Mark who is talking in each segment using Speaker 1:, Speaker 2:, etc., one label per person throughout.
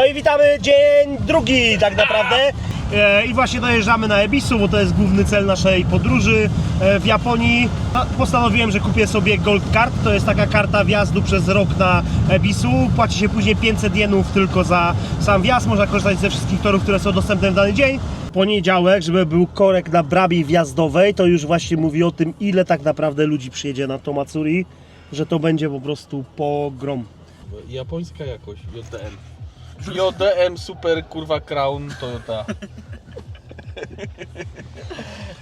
Speaker 1: No i witamy dzień drugi tak naprawdę. E, I właśnie dojeżdżamy na Ebisu, bo to jest główny cel naszej podróży e, w Japonii. A, Postanowiłem, że kupię sobie Gold Card. To jest taka karta wjazdu przez rok na Ebisu. Płaci się później 500 jenów tylko za sam wjazd. Można korzystać ze wszystkich torów, które są dostępne w dany dzień. Poniedziałek, żeby był korek na bramie wjazdowej, to już właśnie mówi o tym, ile tak naprawdę ludzi przyjedzie na to Matsuri, że to będzie po prostu pogrom.
Speaker 2: Japońska jakość, JDM. JDM Super kurwa Crown Toyota.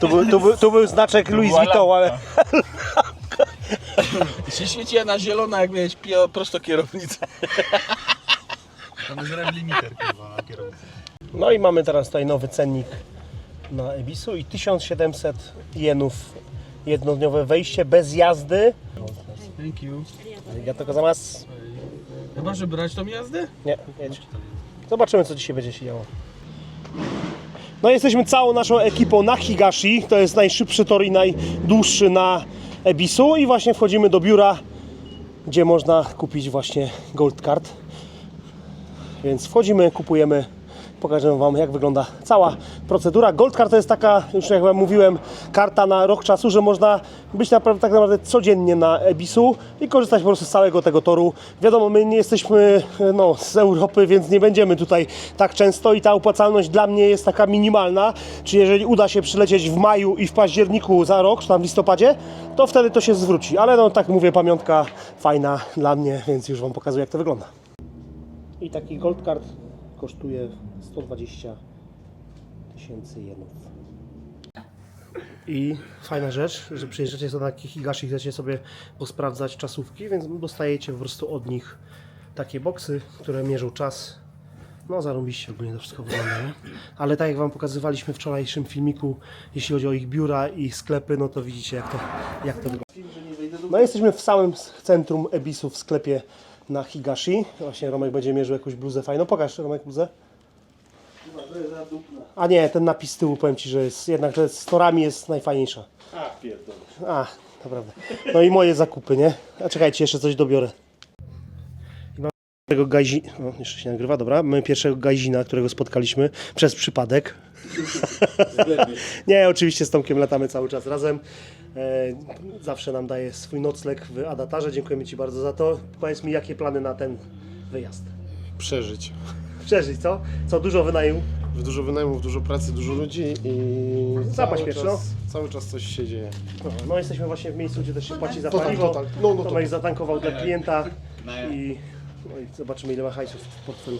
Speaker 1: Tu był, tu był, tu był znaczek Louis
Speaker 2: była
Speaker 1: Vuitton, ale
Speaker 2: Się świeciła na zielono jak miałeś pio- prosto kierownicę.
Speaker 3: Tam jest rev limiter kurwa na kierownicy.
Speaker 1: No i mamy teraz tutaj nowy cennik na Ebisu i 1700 jenów jednodniowe wejście bez jazdy.
Speaker 2: Thank you.
Speaker 1: Arigato gozaimasu.
Speaker 2: Chyba, że brać tą jazdę?
Speaker 1: Nie, jedź. Zobaczymy co dzisiaj będzie się działo. No jesteśmy całą naszą ekipą na Higashi. To jest najszybszy tor i najdłuższy na Ebisu i właśnie wchodzimy do biura, gdzie można kupić właśnie Gold Card. Więc wchodzimy, kupujemy, pokażę Wam jak wygląda cała procedura. Gold Card to jest taka, już jak Wam mówiłem, karta na rok czasu, że można być naprawdę, tak naprawdę codziennie na Ebisu i korzystać po prostu z całego tego toru. Wiadomo, my nie jesteśmy no, z Europy, więc nie będziemy tutaj tak często i ta opłacalność dla mnie jest taka minimalna. Czy jeżeli uda się przylecieć w maju i w październiku za rok, czy tam w listopadzie, to wtedy to się zwróci. Ale no tak mówię, pamiątka fajna dla mnie, więc już Wam pokazuję jak to wygląda. I taki Gold Card kosztuje 120 tysięcy jenów. I fajna rzecz, że przyjeżdżacie sobie na Higashi i chcecie sobie posprawdzać czasówki, więc dostajecie po prostu od nich takie boksy, które mierzą czas. No zarąbiście ogólnie to wszystko wygląda, nie? Ale tak jak Wam pokazywaliśmy w wczorajszym filmiku, jeśli chodzi o ich biura i sklepy, no to widzicie jak to, jak to wygląda. No jesteśmy w samym centrum Ebisu w sklepie na Higashi. Właśnie Romek będzie mierzył jakąś bluzę fajną. Pokaż Romek bluzę. A nie, ten napis z tyłu powiem Ci, że jest jednak że z torami jest najfajniejsza.
Speaker 3: A pierdolę.
Speaker 1: A, to prawda. No i moje zakupy, nie? A czekajcie, jeszcze coś dobiorę. I mamy pierwszego gajzi... O, jeszcze się nagrywa, dobra. Mamy pierwszego gajzina, którego spotkaliśmy przez przypadek. nie, oczywiście z Tomkiem latamy cały czas razem. E, zawsze nam daje swój nocleg w Adatarze. Dziękujemy Ci bardzo za to. Powiedz mi, jakie plany na ten wyjazd?
Speaker 3: Przeżyć.
Speaker 1: Przeżyć, co? Co, dużo wynajmu?
Speaker 3: Dużo wynajmów, dużo pracy, dużo ludzi i
Speaker 1: Zapaść
Speaker 3: cały
Speaker 1: pierwszy,
Speaker 3: czas, cały czas coś się dzieje.
Speaker 1: No, no jesteśmy właśnie w miejscu, gdzie też się płaci za
Speaker 3: Total,
Speaker 1: paliwo.
Speaker 3: total. No, no,
Speaker 1: Tomek
Speaker 3: to-
Speaker 1: zatankował dla klienta i, no i zobaczymy ile ma hajsów w portfelu.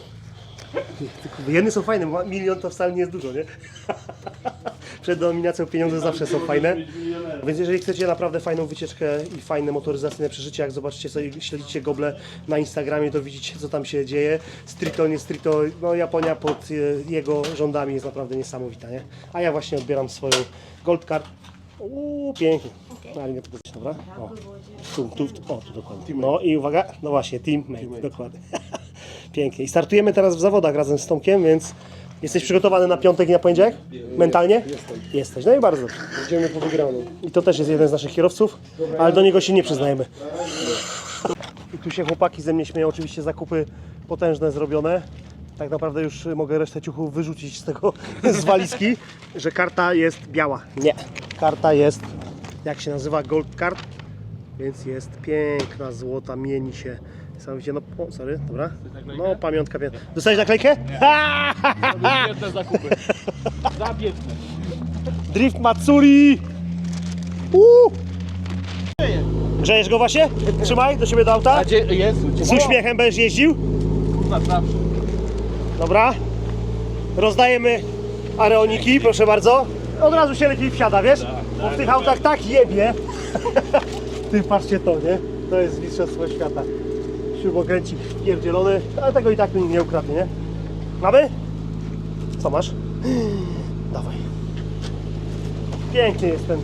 Speaker 1: Jeny są fajne, bo milion to wcale nie jest dużo, nie? Przed denominacją pieniądze zawsze są fajne. Więc jeżeli chcecie naprawdę fajną wycieczkę i fajne motoryzacyjne przeżycie, jak zobaczycie sobie, śledzicie Goble na Instagramie, to widzicie co tam się dzieje. Strito, nie strito, no Japonia pod e, jego rządami jest naprawdę niesamowita, nie? A ja właśnie odbieram swoją Gold Card. Uuu, pięknie. No, ale nie pokazać, dobra? O, tu, tu, tu, o, tu dokładnie. No i uwaga, no właśnie, teammate, dokładnie. Pięknie. I startujemy teraz w zawodach razem z Tomkiem, więc jesteś przygotowany na piątek i na poniedziałek? Mentalnie? Jestem. Jesteś, no i bardzo dobrze.
Speaker 3: Idziemy po wygraną.
Speaker 1: I to też jest jeden z naszych kierowców, ale do niego się nie przyznajemy. I tu się chłopaki ze mnie śmieją, oczywiście zakupy potężne zrobione. Tak naprawdę już mogę resztę ciuchów wyrzucić z tego, z walizki, że karta jest biała. Nie, karta jest, jak się nazywa, gold card, więc jest piękna, złota, mieni się. Niesamowicie, no, o, sorry, dobra. No, pamiątka, pamiątka. Dostałeś naklejkę? Ha!
Speaker 2: Biedne zakupy. Zabiedne.
Speaker 1: Drift Matsuri! Uuu! Grzejesz go właśnie? Trzymaj, do siebie do auta.
Speaker 2: Gdzie?
Speaker 1: Z uśmiechem będziesz jeździł.
Speaker 2: Kurwa, zawsze.
Speaker 1: Dobra. Rozdajemy areoniki, proszę bardzo. Od razu się lepiej wsiada, wiesz? Bo w tych autach tak jebie. Ty patrzcie to, nie? To jest mistrzostwo świata. Śrubokręcik pierdzielony, ale tego i tak nikt nie ukradnie, nie? Mamy? Co masz? Dawaj. Piękny jest ten.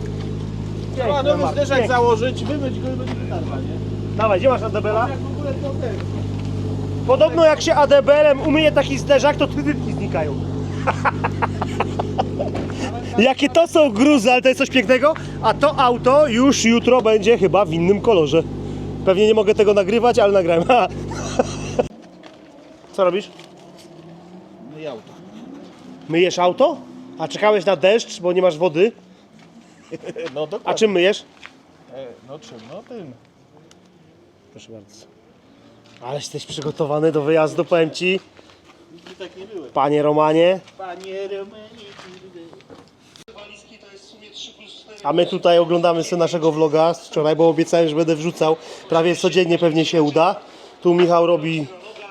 Speaker 2: Trzeba nowy zderzak
Speaker 1: piękny.
Speaker 2: założyć, wymyć go i będzie tarza, nie?
Speaker 1: Dawaj, gdzie masz Adebela?
Speaker 2: Jak w ogóle to ten.
Speaker 1: Podobno jak się ADBL-em umyje taki zderzak, to trytytki znikają. Jakie to są gruzy, ale to jest coś pięknego. A to auto już jutro będzie chyba w innym kolorze. Pewnie nie mogę tego nagrywać, ale nagrałem. Co robisz?
Speaker 2: i auto.
Speaker 1: Myjesz auto? A czekałeś na deszcz, bo nie masz wody?
Speaker 2: No
Speaker 1: A
Speaker 2: dokładnie.
Speaker 1: czym myjesz?
Speaker 2: E, no czym? No tym.
Speaker 1: Proszę bardzo. Ale jesteś przygotowany do wyjazdu, powiem Ci.
Speaker 2: Nigdy tak nie byłem.
Speaker 1: Panie Romanie.
Speaker 2: Panie Romanie.
Speaker 1: A my tutaj oglądamy sobie naszego vloga z wczoraj, bo obiecałem, że będę wrzucał. Prawie codziennie pewnie się uda. Tu Michał robi,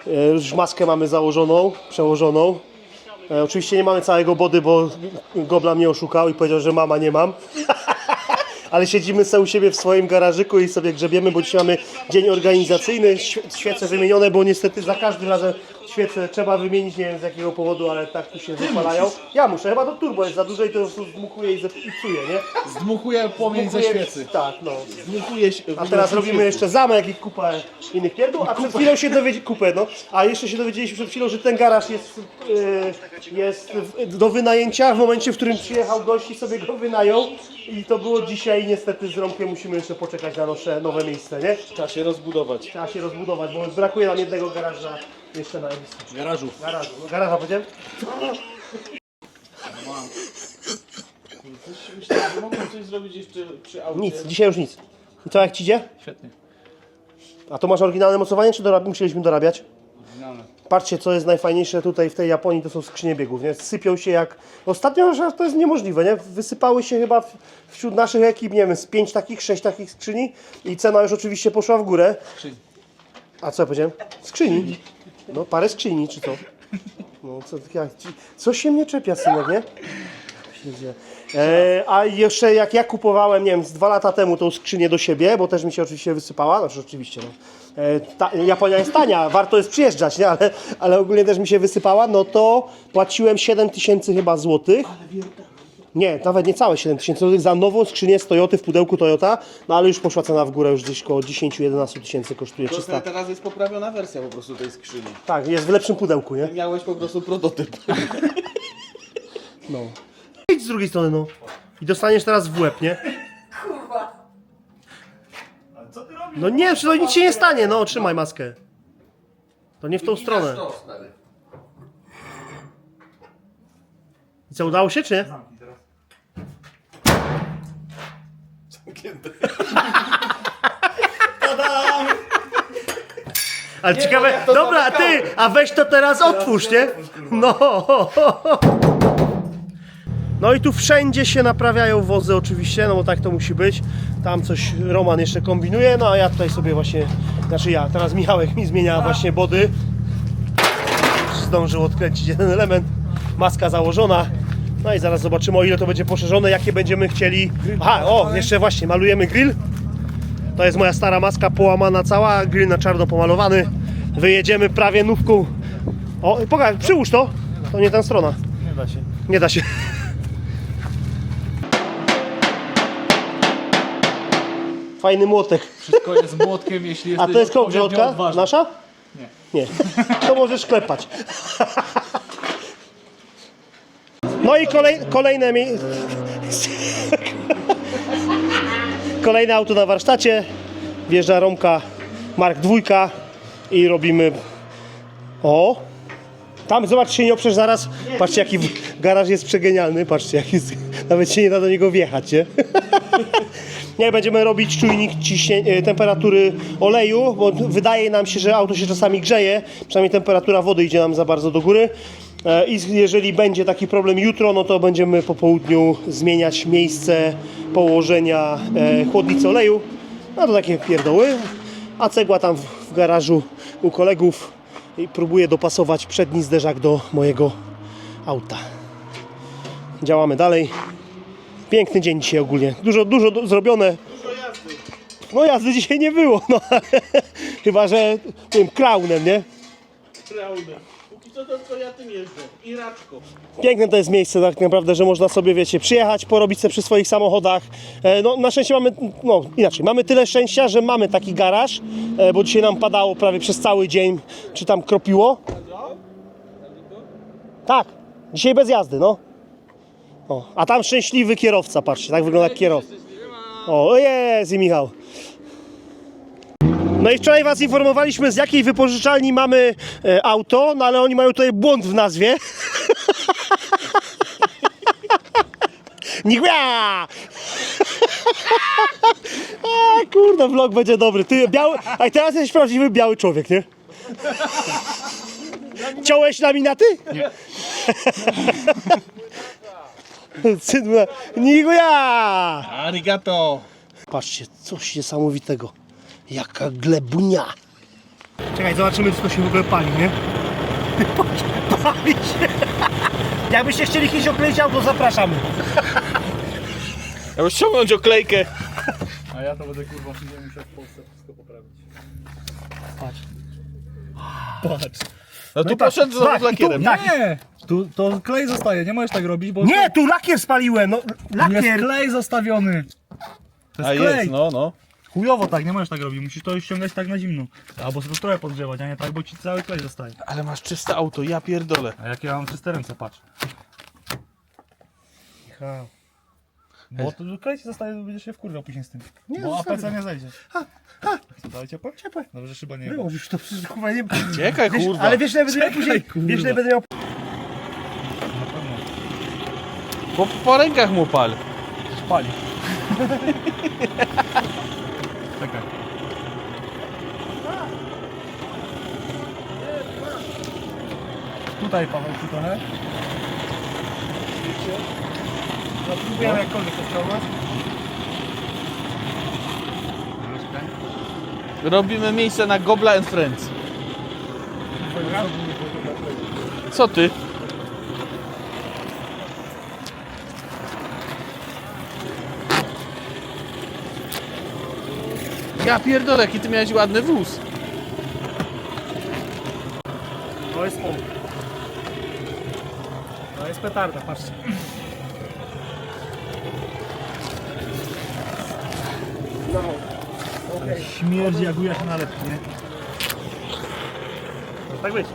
Speaker 1: e, już maskę mamy założoną, przełożoną. E, oczywiście nie mamy całego body, bo Gobla mnie oszukał i powiedział, że mama nie mam. Ale siedzimy sobie u siebie w swoim garażyku i sobie grzebiemy, bo dzisiaj mamy dzień organizacyjny, świe- świece wymienione, bo niestety za każdym razem świece trzeba wymienić, nie wiem z jakiego powodu, ale tak tu się wypalają. Ja muszę, chyba to turbo jest za duże i to po prostu dmuchuje i, zep- i psuje, nie?
Speaker 3: Zdmuchuje płomień ze
Speaker 1: Dmuchuje-
Speaker 3: świecy.
Speaker 1: Tak, no.
Speaker 2: Dmuchuje się.
Speaker 1: A teraz robimy jeszcze zamek i kupę innych pierdół, a przed chwilą się dowiedzieliśmy, kupę, no, a jeszcze się dowiedzieliśmy przed chwilą, że ten garaż jest, e, jest w- do wynajęcia w momencie, w którym przyjechał gość i sobie go wynajął i to było dzisiaj, niestety z Romkiem musimy jeszcze poczekać na nasze nowe miejsce, nie?
Speaker 2: Trzeba się rozbudować.
Speaker 1: Trzeba się rozbudować, bo brakuje nam jednego garaża jeszcze na emisji.
Speaker 3: Garażu.
Speaker 1: Garażu, no, garaża powiedziałem?
Speaker 2: Coś myślałem, że mogłem coś zrobić jeszcze przy aucie.
Speaker 1: Nic, dzisiaj już nic. I co, jak ci idzie?
Speaker 3: Świetnie.
Speaker 1: A to masz oryginalne mocowanie, czy dorab- musieliśmy dorabiać?
Speaker 3: Oryginalne.
Speaker 1: Patrzcie, co jest najfajniejsze tutaj w tej Japonii, to są skrzynie biegów, nie? Sypią się jak... Ostatnio że to jest niemożliwe, nie? Wysypały się chyba w- wśród naszych ekip, nie wiem, z pięć takich, sześć takich skrzyni i cena już oczywiście poszła w górę.
Speaker 3: Skrzyń.
Speaker 1: A co ja powiedziałem? Skrzyni. No, parę skrzyni, czy co? No, co, co się mnie czepia, synek, nie? E, a jeszcze jak ja kupowałem, nie wiem, z dwa lata temu tą skrzynię do siebie, bo też mi się oczywiście wysypała, znaczy oczywiście, no. E, ta, Japonia jest tania, warto jest przyjeżdżać, nie? Ale, ale ogólnie też mi się wysypała, no to płaciłem 7 tysięcy chyba złotych. Nie, nawet nie całe 7 tysięcy złotych za nową skrzynię z Toyoty w pudełku Toyota, no ale już poszła cena w górę, już gdzieś około 10-11 tysięcy kosztuje, 300.
Speaker 2: To teraz jest poprawiona wersja po prostu tej skrzyni.
Speaker 1: Tak, jest w lepszym pudełku, nie?
Speaker 2: Miałeś po prostu prototyp.
Speaker 1: No. Idź z drugiej strony, no. I dostaniesz teraz w łeb, nie? No nie, to nic się nie stanie, no, trzymaj maskę. To nie w tą stronę. I co, udało się, czy nie? Ale ciekawe, dobra, ty, a weź to teraz otwórz, nie? No. No i tu wszędzie się naprawiają wozy oczywiście, no bo tak to musi być. Tam coś Roman jeszcze kombinuje, no a ja tutaj sobie właśnie, znaczy ja, teraz Michałek mi zmienia właśnie body. Zdążył odkręcić jeden element, maska założona. No i zaraz zobaczymy o ile to będzie poszerzone, jakie będziemy chcieli. Aha, o, jeszcze właśnie malujemy grill. To jest moja stara maska połamana cała, grill na czarno pomalowany. Wyjedziemy prawie nówką. O, pokaż, przyłóż to. To nie ta strona.
Speaker 2: Nie da się.
Speaker 1: Nie da się. Fajny młotek.
Speaker 3: Wszystko jest młotkiem, jeśli
Speaker 1: A
Speaker 3: jesteś
Speaker 1: to jest
Speaker 3: odważny.
Speaker 1: Nasza?
Speaker 3: Nie.
Speaker 1: Nie. To możesz klepać. No i kolej, kolejne mi... Kolejne auto na warsztacie. Wjeżdża Romka Mark II i robimy... O! Tam, zobacz, się nie oprzesz zaraz. Patrzcie, jaki garaż jest przegenialny. Patrzcie, jak jest... Nawet się nie da do niego wjechać, nie? Nie, będziemy robić czujnik e, temperatury oleju, bo wydaje nam się, że auto się czasami grzeje, przynajmniej temperatura wody idzie nam za bardzo do góry. E, I jeżeli będzie taki problem jutro, no to będziemy po południu zmieniać miejsce położenia e, chłodnicy oleju. No to takie pierdoły. A cegła tam w, garażu u kolegów i próbuję dopasować przedni zderzak do mojego auta. Działamy dalej. Piękny dzień dzisiaj ogólnie. Dużo, dużo zrobione. No jazdy dzisiaj nie było, no chyba, że tym klaunem, nie?
Speaker 2: Klauny. Co to tylko ja tym jeżdżę. I raczko.
Speaker 1: Piękne to jest miejsce tak naprawdę, że można sobie, wiecie, przyjechać, porobić sobie przy swoich samochodach. E, No, na szczęście mamy, no inaczej, mamy tyle szczęścia, że mamy taki garaż, e, bo dzisiaj nam padało prawie przez cały dzień, czy tam kropiło. Tak, dzisiaj bez jazdy, no. O, a tam szczęśliwy kierowca, patrzcie, tak wygląda jak kierowca. O, jest i Michał. No i wczoraj Was informowaliśmy, z jakiej wypożyczalni mamy e, auto, no ale oni mają tutaj błąd w nazwie. Nigła! A kurde, vlog będzie dobry. Ty biały, a teraz jesteś prawdziwy biały człowiek, nie? Ciąłeś laminaty? Nie. Cydła. Nigła!
Speaker 2: Arigato!
Speaker 1: Patrzcie, coś niesamowitego. Jaka glebunia. Czekaj, zobaczymy, czy to się w ogóle pali, nie? Pali się. Jakbyście chcieli kiedyś okleić auto, zapraszamy.
Speaker 2: Ja bym ściągnąć oklejkę.
Speaker 3: A ja to będę kurwa będę musiał w Polsce wszystko poprawić.
Speaker 1: Patrz.
Speaker 3: Patrz.
Speaker 2: No tu
Speaker 1: i patrz,
Speaker 2: poszedł
Speaker 1: patrz,
Speaker 2: z lakierem.
Speaker 1: i tu- tak.
Speaker 3: Nie! Tu, to klej zostaje, nie możesz tak robić, bo
Speaker 1: Nie, tu lakier spaliłem, no
Speaker 3: tu jest
Speaker 1: lakier.
Speaker 3: klej zostawiony. To
Speaker 2: A
Speaker 3: jest klej.
Speaker 2: jest, no, no.
Speaker 3: Chujowo tak, nie możesz tak robić, musisz to ściągać tak na zimno. Albo sobie trochę podgrzewać, a nie tak, bo ci cały klej zostaje.
Speaker 2: Ale masz czyste auto, ja pierdolę.
Speaker 3: A jak ja mam czyste ręce, patrz. Bo to klej ci zostaje, będziesz się wkurwiał później z tym.
Speaker 1: Nie,
Speaker 3: bo
Speaker 1: zostawię.
Speaker 3: APC nie zejdzie. Co, dalej ciepłe? Ciepłe. Dobrze, szyba nie jeba.
Speaker 1: Wyłożysz to przecież kurwa nie...
Speaker 2: Czekaj,
Speaker 1: Wiesz,
Speaker 2: kurwa.
Speaker 1: ale wiesz, ile będę miał później?
Speaker 3: kurwa.
Speaker 1: Wiesz, ile będę miał...
Speaker 3: Na pewno.
Speaker 2: Po, po rękach mu pal.
Speaker 3: Spali. Czekaj. Tutaj Paweł, tu trochę.
Speaker 1: No, próbujemy jakkolwiek to wciągnąć.
Speaker 2: Robimy miejsce na Gobla and Friends. Co ty? Ja pierdolę, jaki ty miałeś ładny wóz.
Speaker 1: To jest on. To jest petarda, patrzcie. No. Okej.
Speaker 3: Śmierdzi jak ujach na lepki, nie?
Speaker 1: No tak być.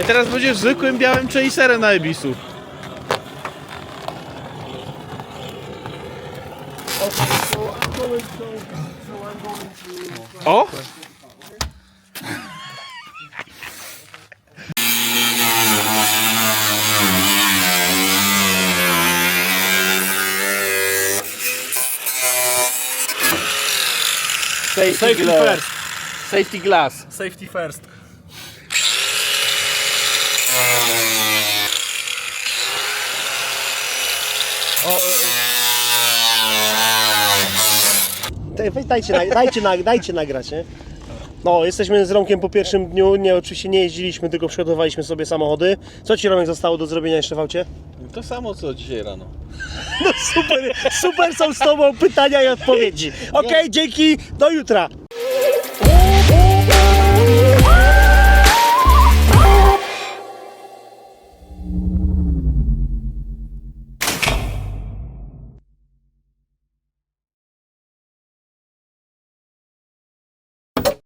Speaker 2: A teraz będziesz zwykłym białym chaserem na Ebisu. O! Safety,
Speaker 3: Safety
Speaker 2: glass.
Speaker 3: first.
Speaker 2: Safety glass.
Speaker 3: Safety first.
Speaker 1: Te- weź Dajcie, dajcie, dajcie nagrać, nie? No, jesteśmy z Romkiem po pierwszym dniu. Nie, oczywiście nie jeździliśmy, tylko przygotowaliśmy sobie samochody. Co Ci, Romek, zostało do zrobienia jeszcze w aucie?
Speaker 2: To samo co dzisiaj rano.
Speaker 1: Super, super są z Tobą pytania i odpowiedzi. Okej, dzięki, do jutra.